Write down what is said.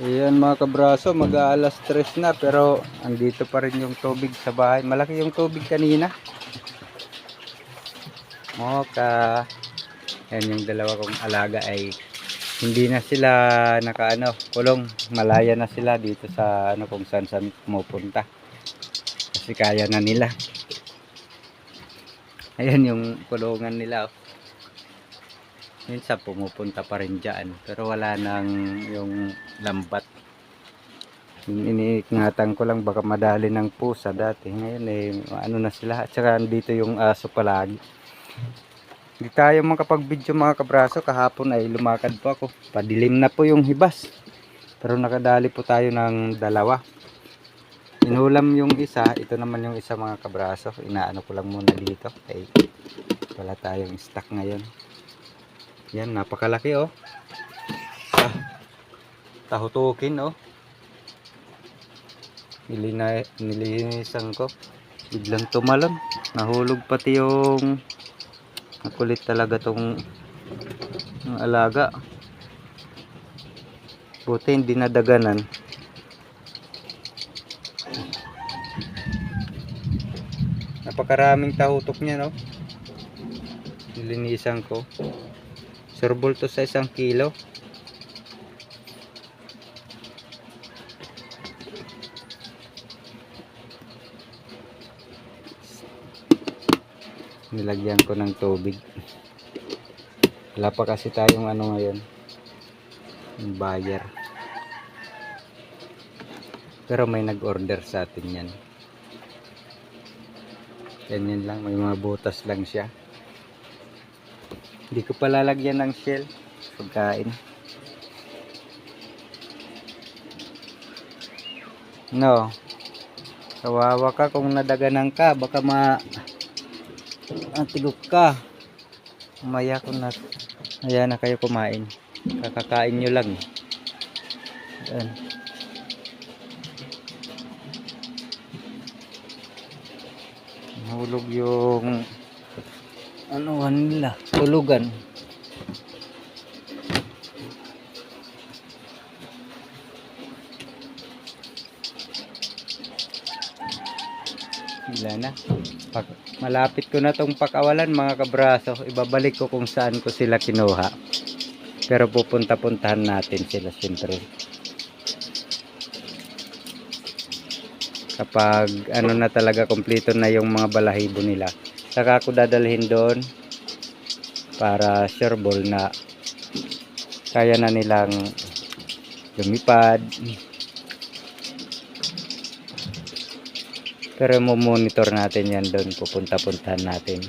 Ayan mga kabraso, mag-aalas stress na pero andito pa rin yung tubig sa bahay. Malaki yung tubig kanina. Moka. Yan yung dalawa kong alaga ay hindi na sila nakaano, kulong. Malaya na sila dito sa ano kung saan saan pumupunta. Kasi kaya na nila. Ayan yung kulungan nila. Oh. Minsan pumupunta pa rin dyan. Pero wala nang yung lambat. Iniingatan ko lang baka madali ng pusa dati. Ngayon eh, ano na sila. At saka dito yung aso palagi. Hindi tayo makapag-video mga kabraso. Kahapon ay lumakad po ako. Padilim na po yung hibas. Pero nakadali po tayo ng dalawa. Inulam yung isa. Ito naman yung isa mga kabraso. Inaano ko lang muna dito. Ay, wala tayong stock ngayon. Yan, napakalaki oh. Ah, tahutukin oh. Nilina, nilinisan ko. Biglang tumalon. Nahulog pati yung nakulit talaga tong alaga. Buti hindi nadaganan. Napakaraming tahutok niya no. Nilinisan ko. Surbol to sa isang kilo. Nilagyan ko ng tubig. Wala pa kasi tayong ano ngayon. Yung buyer. Pero may nag-order sa atin yan. Ganyan lang. May mga butas lang siya. Hindi ko pa lalagyan ng shell. Pagkain. No. Kawawa ka kung nadaganan ka. Baka ma... Antigok ka. Umaya ko na. Ayan na kayo kumain. Kakakain nyo lang. Ayan. Hulog yung ano nila, tulugan. Wala na. Pag, malapit ko na tong pakawalan mga kabraso. Ibabalik ko kung saan ko sila kinuha. Pero pupunta-puntahan natin sila siyempre. Kapag ano na talaga kompleto na yung mga balahibo nila. Saka ako dadalhin doon para sure ball na kaya na nilang lumipad. Pero mo-monitor natin yan doon, pupunta-puntahan natin.